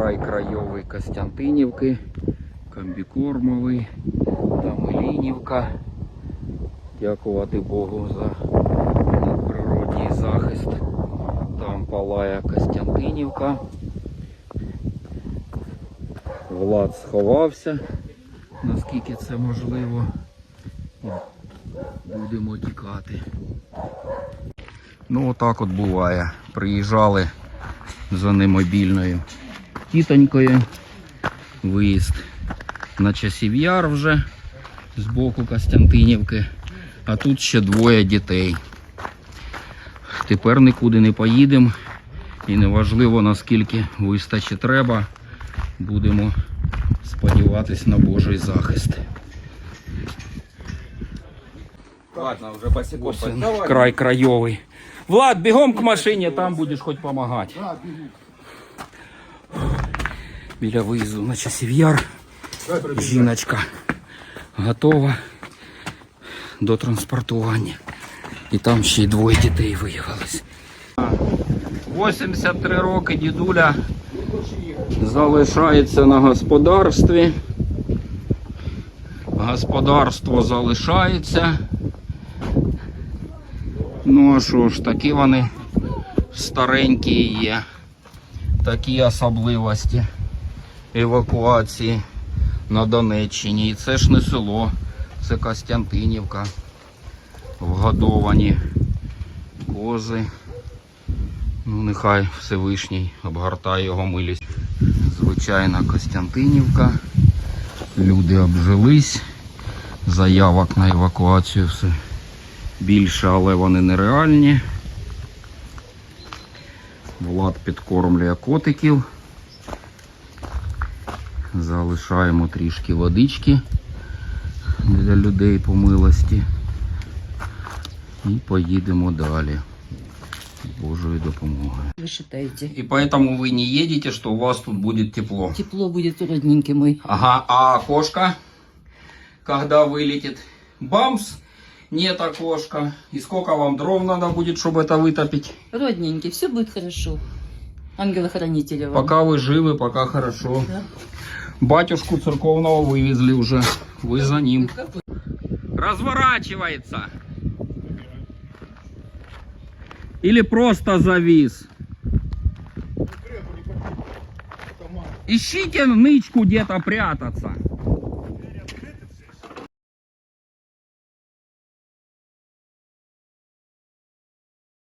край крайовий Костянтинівки, комбікормовий, там Ілінівка. Дякувати Богу за природній захист. Там палає Костянтинівка. Влад сховався, наскільки це можливо. Будемо тікати. Ну отак от буває. Приїжджали за немобільною тітонькою. Виїзд на часів яр вже з боку Костянтинівки. А тут ще двоє дітей. Тепер нікуди не поїдемо. І неважливо наскільки вистачить треба. Будемо сподіватись на Божий захист. Ладно, уже босиком. Ось він, край крайовий. Влад, бігом к машині, там будеш хоч допомагати. Біля виїзду на часів яр. Жіночка готова до транспортування. І там ще й двоє дітей виявилось. 83 роки дідуля залишається на господарстві. Господарство залишається. Ну а що ж, такі вони старенькі є. Такі особливості евакуації на Донеччині. І це ж не село, це Костянтинівка. Вгодовані кози. Ну, нехай Всевишній обгортає його милість. Звичайна Костянтинівка. Люди обжились. Заявок на евакуацію все більше, але вони нереальні. Влад підкормлює котиків. Залишаємо трішки водички для людей по милості. І поїдемо далі. З Божою допомогою. Вы считаете? И поэтому вы не едете, что у вас тут будет тепло. Тепло будет, родненький мой. Ага, а окошко, когда вылетит? Бамс! Нет окошка. И сколько вам дров надо будет, чтобы это вытопить? Родненький, все будет хорошо. Ангела-хранителя вам. Пока вы живы, пока хорошо. Да. Батюшку церковного вывезли уже. Вы за ним. Разворачивается. Или просто завис. Ищите нычку где-то прятаться.